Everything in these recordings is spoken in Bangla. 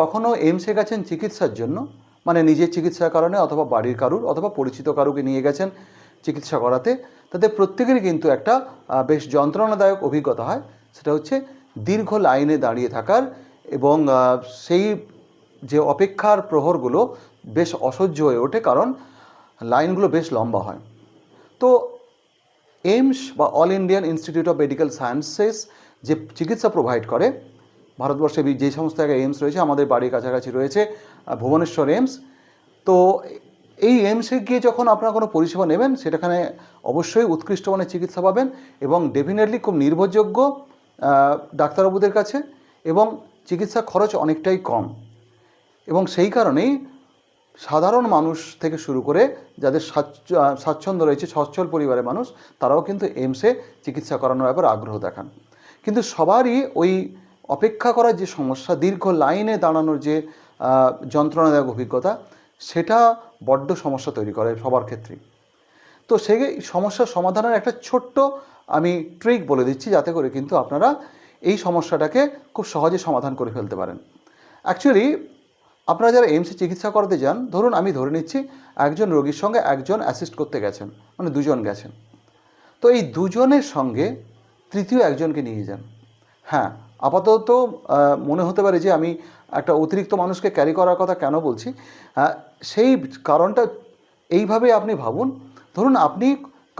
কখনো এইমসে গেছেন চিকিৎসার জন্য? মানে নিজের চিকিৎসার কারণে অথবা বাড়ির কারুর অথবা পরিচিত কারুকে নিয়ে গেছেন চিকিৎসা করাতে। তাদের প্রত্যেকেরই কিন্তু একটা বেশ যন্ত্রণাদায়ক অভিজ্ঞতা হয়। সেটা হচ্ছে দীর্ঘ লাইনে দাঁড়িয়ে থাকার এবং সেই যে অপেক্ষার প্রহরগুলো বেশ অসহ্য হয়ে ওঠে কারণ লাইনগুলো বেশ লম্বা হয়। তো এইমস বা All Indian Institute of Medical Sciences যে চিকিৎসা প্রোভাইড করে ভারতবর্ষে যে সমস্ত জায়গায় এইমস রয়েছে, আমাদের বাড়ির কাছাকাছি রয়েছে ভুবনেশ্বর এইমস তো এই এইমসে গিয়ে যখন আপনারা কোনো পরিষেবা নেবেন সেটাখানে অবশ্যই উৎকৃষ্ট মানের চিকিৎসা পাবেন এবং ডেফিনেটলি খুব নির্ভরযোগ্য ডাক্তারবাবুদের কাছে এবং চিকিৎসা খরচ অনেকটাই কম। এবং সেই কারণেই সাধারণ মানুষ থেকে শুরু করে যাদের স্বাচ্ছ- স্বাচ্ছন্দ্য রয়েছে, সচ্ছল পরিবারের মানুষ, তারাও কিন্তু এইমসে চিকিৎসা করানোর ব্যাপারে আগ্রহ দেখান। কিন্তু সবারই ওই অপেক্ষা করার যে সমস্যা, দীর্ঘ লাইনে দাঁড়ানোর যে যন্ত্রণাদায়ক অভিজ্ঞতা, সেটা বড্ড সমস্যা তৈরি করে সবার ক্ষেত্রেই। তো সেই সমস্যার সমাধানের একটা ছোট্ট আমি ট্রিক বলে দিচ্ছি, যাতে করে কিন্তু আপনারা এই সমস্যাটাকে খুব সহজে সমাধান করে ফেলতে পারেন। অ্যাকচুয়ালি আপনারা যারা এইমসে চিকিৎসা করাতে যান, ধরুন আমি ধরে নিচ্ছি একজন রোগীর সঙ্গে একজন অ্যাসিস্ট করতে গেছেন মানে দুজন গেছেন। তো এই দুজনের সঙ্গে তৃতীয় একজনকে নিয়ে যান। হ্যাঁ আপাতত মনে হতে পারে যে আমি একটা অতিরিক্ত মানুষকে ক্যারি করার কথা কেন বলছি? সেই কারণটা এইভাবে আপনি ভাবুন। ধরুন আপনি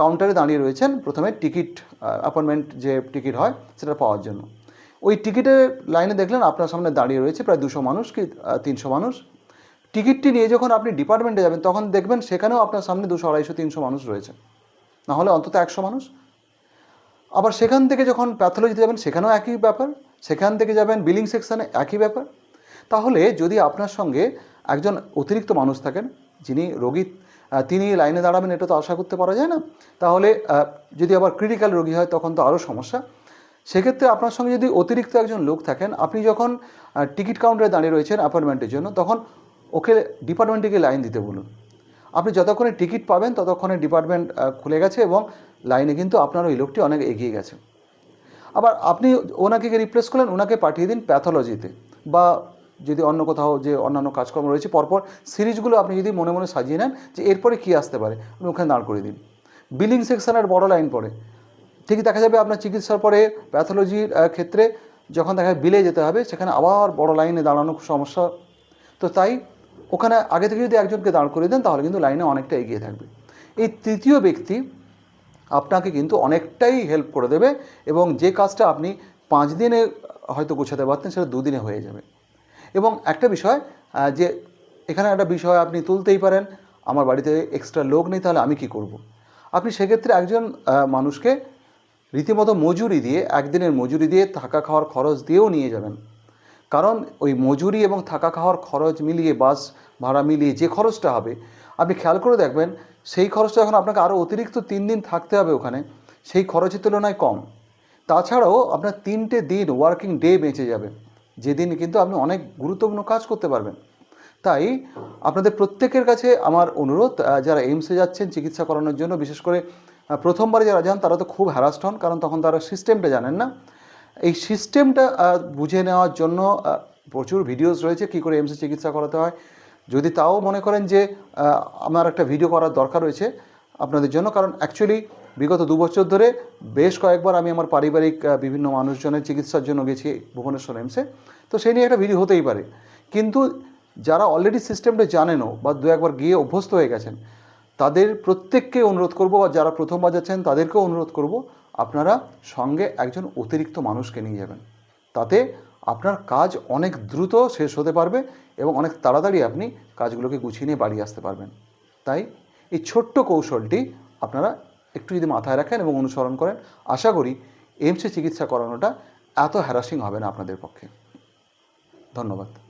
কাউন্টারে দাঁড়িয়ে রয়েছেন, প্রথমে টিকিট অ্যাপয়েন্টমেন্ট যে টিকিট হয়, সেটা পাওয়ার জন্য। ওই টিকিটের লাইনে দেখলেন আপনার সামনে দাঁড়িয়ে রয়েছে প্রায় দুশো মানুষ কি তিনশো মানুষ। টিকিটটি নিয়ে যখন আপনি ডিপার্টমেন্টে যাবেন, তখন দেখবেন সেখানেও আপনার সামনে দুশো, আড়াইশো, তিনশো মানুষ রয়েছে। না হলে অন্তত একশো মানুষ। আবার সেখান থেকে যখন প্যাথোলজিতে যাবেন, সেখানেও একই ব্যাপার, সেখান থেকে যাবেন বিলিং সেকশানে একই ব্যাপার। তাহলে যদি আপনার সঙ্গে একজন অতিরিক্ত মানুষ থাকেন, যিনি রোগী তিনি লাইনে দাঁড়াবেন, এটা তো আশা করতে পারা যায় না, তাহলে যদি আবার ক্রিটিক্যাল রোগী হয়, তখন তো আরও সমস্যা। সেক্ষেত্রে আপনার সঙ্গে যদি অতিরিক্ত একজন লোক থাকেন, আপনি যখন টিকিট কাউন্টারে দাঁড়িয়ে রয়েছেন অ্যাপয়েন্টমেন্টের জন্য, তখন ওকে ডিপার্টমেন্টে গিয়ে লাইন দিতে বলুন। আপনি যতক্ষণে টিকিট পাবেন, ততক্ষণে ডিপার্টমেন্ট খুলে গেছে এবং লাইনে কিন্তু আপনার ওই লোকটি অনেক এগিয়ে গেছে। আবার আপনি ওনাকে রিপ্লেস করলেন, ওনাকে পাঠিয়ে দিন প্যাথোলজিতে বা যদি অন্য কোথাও যে অন্যান্য কাজকর্ম রয়েছে, পরপর সিরিজগুলো আপনি যদি মনে মনে সাজিয়ে নেন যে এরপরে কী আসতে পারে, আপনি ওখানে দাঁড় করে দিন। বিলিং সেকশনের বড় লাইন পড়ে। ঠিকই দেখা যাবে আপনার চিকিৎসার পরে প্যাথোলজির ক্ষেত্রে যখন দেখা বিলে যেতে হবে, সেখানে আবার বড় লাইনে দাঁড়ানো সমস্যা। তো তাই ওখানে আগে থেকে যদি একজনকে দাঁড় করে দেন, তাহলে কিন্তু লাইনে অনেকটা এগিয়ে থাকবে। এই তৃতীয় ব্যক্তি আপনাকে কিন্তু অনেকটাই হেল্প করে দেবে এবং যে কাজটা আপনি পাঁচ দিনে হয়তো গোছাতে পারতেন, সেটা দুদিনে হয়ে যাবে। এবং একটা বিষয় যে এখানে একটা বিষয় আপনি তুলতেই পারেন, আমার বাড়িতে এক্সট্রা লোক নেই, তাহলে আমি কি করব। আপনি সেক্ষেত্রে একজন মানুষকে রীতিমতো মজুরি দিয়ে, একদিনের মজুরি দিয়ে থাকা খাওয়ার খরচ দিয়েও নিয়ে যাবেন। কারণ ওই মজুরি এবং থাকা খাওয়ার খরচ মিলিয়ে, বাস ভাড়া মিলিয়ে যে খরচটা হবে, আপনি খেয়াল করে দেখবেন সেই খরচটা এখন আপনাকে আরও অতিরিক্ত তিন দিন থাকতে হবে ওখানে, সেই খরচের তুলনায় কম। তাছাড়াও আপনার তিনটে দিন ওয়ার্কিং ডে বেঁচে যাবে, যেদিন কিন্তু আপনি অনেক গুরুত্বপূর্ণ কাজ করতে পারবেন। তাই আপনাদের প্রত্যেকের কাছে আমার অনুরোধ যারা এইমসে যাচ্ছেন চিকিৎসা করানোর জন্য, বিশেষ করে প্রথমবারে যারা যান তারা তো খুব হ্যারাস্ট হন, কারণ তখন তারা সিস্টেমটা জানেন না। এই সিস্টেমটা বুঝে নেওয়ার জন্য প্রচুর ভিডিওস রয়েছে, কী করে এমসি চিকিৎসা করাতে হয়। যদি তাও মনে করেন যে আমার একটা ভিডিও করার দরকার রয়েছে আপনাদের জন্য, কারণ অ্যাকচুয়ালি বিগত দু বছর ধরে বেশ কয়েকবার আমি আমার পারিবারিক বিভিন্ন মানুষজনের চিকিৎসার জন্য গেছি ভুবনেশ্বর এমসে তো সেই নিয়ে একটা ভিডিও হতেই পারে। কিন্তু যারা অলরেডি সিস্টেমটা জানেনও বা দু একবার গিয়ে অভ্যস্ত হয়ে গেছেন, তাদের প্রত্যেককে অনুরোধ করব বা যারা প্রথমবার যাচ্ছেন, তাদেরকেও অনুরোধ করব আপনারা সঙ্গে একজন অতিরিক্ত মানুষকে নিয়ে যাবেন। তাতে আপনার কাজ অনেক দ্রুত শেষ হতে পারবে এবং অনেক তাড়াতাড়ি আপনি কাজগুলোকে গুছিয়ে নিয়ে বাড়ি আসতে পারবেন। তাই এই ছোট্ট কৌশলটি আপনারা একটু যদি মাথায় রাখেন এবং অনুসরণ করেন, আশা করি এইমসে চিকিৎসা করানোটা এত হ্যারাসিং হবে না আপনাদের পক্ষে। ধন্যবাদ।